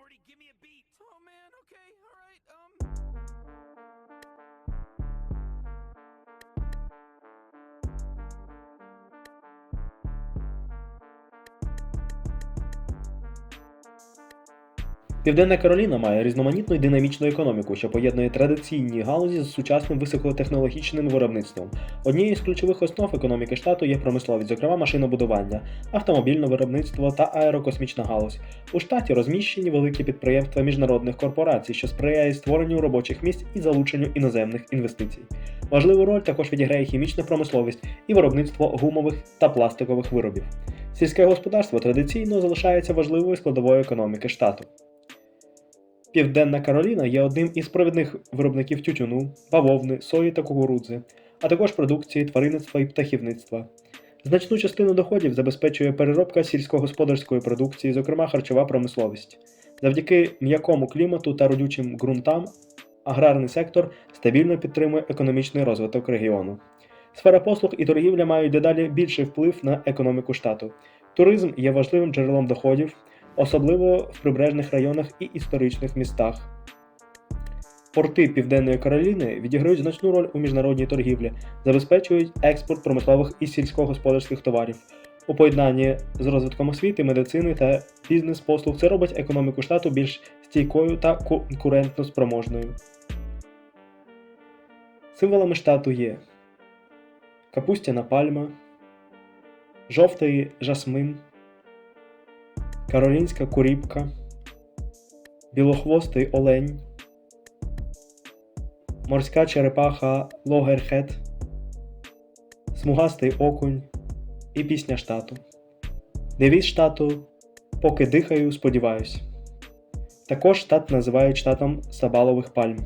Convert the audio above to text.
Morty, give me a beat. Oh man, okay, alright, um. Південна Кароліна має різноманітну і динамічну економіку, що поєднує традиційні галузі з сучасним високотехнологічним виробництвом. Однією з ключових основ економіки штату є промисловість, зокрема машинобудування, автомобільне виробництво та аерокосмічна галузь. У штаті розміщені великі підприємства міжнародних корпорацій, що сприяє створенню робочих місць і залученню іноземних інвестицій. Важливу роль також відіграє хімічна промисловість і виробництво гумових та пластикових виробів. Сільське господарство традиційно залишається важливою складовою економіки штату. Південна Кароліна є одним із провідних виробників тютюну, бавовни, сої та кукурудзи, а також продукції тваринництва і птахівництва. Значну частину доходів забезпечує переробка сільськогосподарської продукції, зокрема харчова промисловість. Завдяки м'якому клімату та родючим ґрунтам аграрний сектор стабільно підтримує економічний розвиток регіону. Сфера послуг і торгівля мають дедалі більший вплив на економіку штату. Туризм є важливим джерелом доходів, особливо в прибережних районах і історичних містах. Порти Південної Кароліни відіграють значну роль у міжнародній торгівлі, забезпечують експорт промислових і сільськогосподарських товарів. У поєднанні з розвитком освіти, медицини та бізнес-послуг це робить економіку штату більш стійкою та конкурентно спроможною. Символами штату є капустяна пальма, жовтий жасмин, каролінська куріпка, білохвостий олень, морська черепаха логерхет, смугастий окунь і пісня штату. Девіз штату Поки дихаю, сподіваюсь. Також штат називають штатом Сабалових пальм.